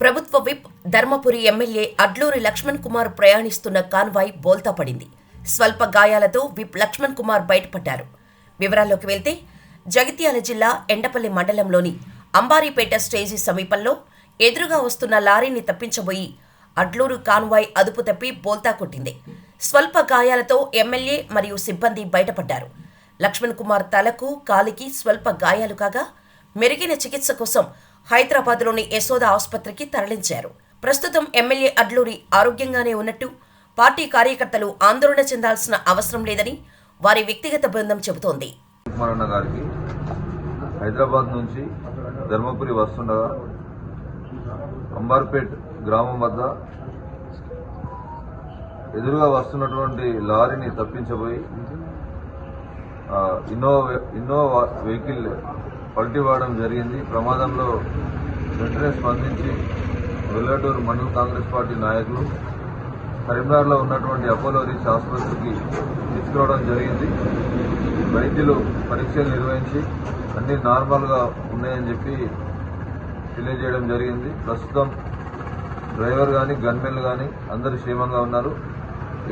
ప్రభుత్వ whip Dharmapuri MLA Adluri Laxman Kumar ప్రయాణిస్తున్న convoy బోల్తా పడింది. స్వల్ప గాయాలతో విప్ లక్ష్మణ్ కుమార్ బయటపడ్డారు. వివరాల్లోకి వెళ్తే జగిత్యాల జిల్లా ఎండపల్లి మండలంలోని అంబారీపేట స్టేజీ సమీపంలో ఎదురుగా వస్తున్న లారీని తప్పించబోయి అడ్లూరు కాన్వాయ్ అదుపు తప్పి బోల్తా కొట్టింది. స్వల్ప గాయాలతో ఎమ్మెల్యే మరియు సిబ్బంది బయటపడ్డారు. లక్ష్మణ్ కుమార్ తలకు కాలికి స్వల్ప గాయాలు కాగా మెరుగైన చికిత్స కోసం హైదరాబాద్లోని యశోద ఆసుపత్రికి తరలించారు. ప్రస్తుతం ఎమ్మెల్యే అడ్లూరి ఆరోగ్యంగానే ఉన్నట్టు పార్టీ కార్యకర్తలు ఆందోళన చెందాల్సిన అవసరం లేదని వారి వ్యక్తిగత బృందం చెబుతోంది. గారికి హైదరాబాద్ నుంచి ధర్మపురి వస్తుండగా అంబార్పేట్ గ్రామం వద్ద ఎదురుగా వస్తున్నటువంటి లారీని తప్పించబోయి ఇన్నోవా ఇన్నోవా వెహికల్ పల్టివ్వడం జరిగింది. ప్రమాదంలో వెంటనే స్పందించి వెల్లటూరు మండల కాంగ్రెస్ పార్టీ నాయకులు కరీంనగర్లో ఉన్నటువంటి అపోలో రీచ్ ఆసుపత్రికి తీసుకురావడం జరిగింది. వైద్యులు పరీక్షలు నిర్వహించి అన్ని నార్మల్గా ఉన్నాయని చెప్పి తెలియజేయడం జరిగింది. ప్రస్తుతం డ్రైవర్ కానీ గన్మెన్లు కానీ అందరూ క్షేమంగా ఉన్నారు.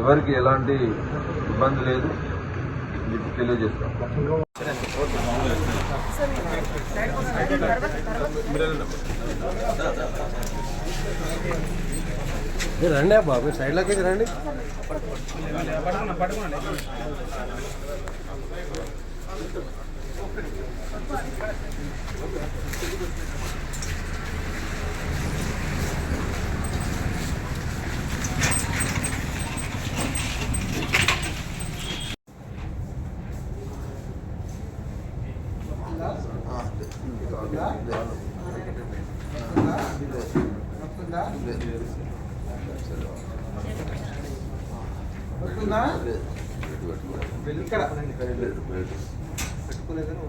ఎవరికి ఎలాంటి ఇబ్బంది లేదు. మీకు చెప్పి తెలియజేస్తాం రండి అబ్బా మీరు సైడ్లోకి రండి. ఇక్కడ పెట్టుకోలేదని